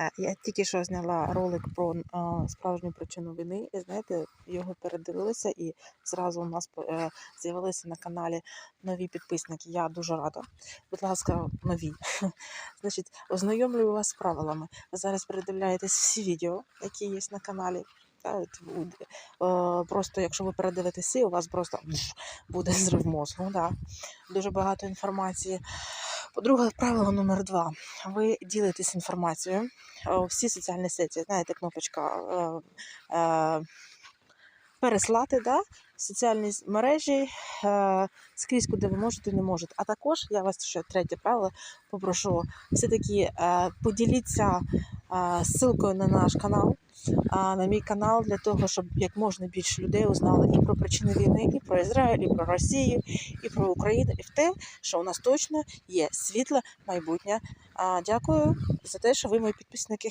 Е, Я тільки що зняла ролик про справжню причину війни, і знаєте, його передивилися, і зразу у нас е, з'явилися на каналі нові підписники. Я дуже рада. Будь ласка, нові. Значить, ознайомлюю вас з правилами. Ви зараз передивляєтесь всі відео, які є на каналі. Е, Просто якщо ви передивитеся, у вас просто буде зрив мозку. Дуже багато інформації. По-друге, правило номер два. Ви ділитесь інформацією. Е, Всі соціальні сеті, знаєте, кнопочка е, е, переслати, да? соціальні мережі е, скрізь, куди ви можете, не можете. А також я вас ще третє правило попрошу все-таки е, поділіться е, ссылкою на наш канал, на мій канал, для того, щоб як можна більше людей узнали і про причини війни, і про Ізраїль, і про Росію, і про Україну, і в те, що у нас точно є світле майбутнє. Дякую за те, що ви мої підписники.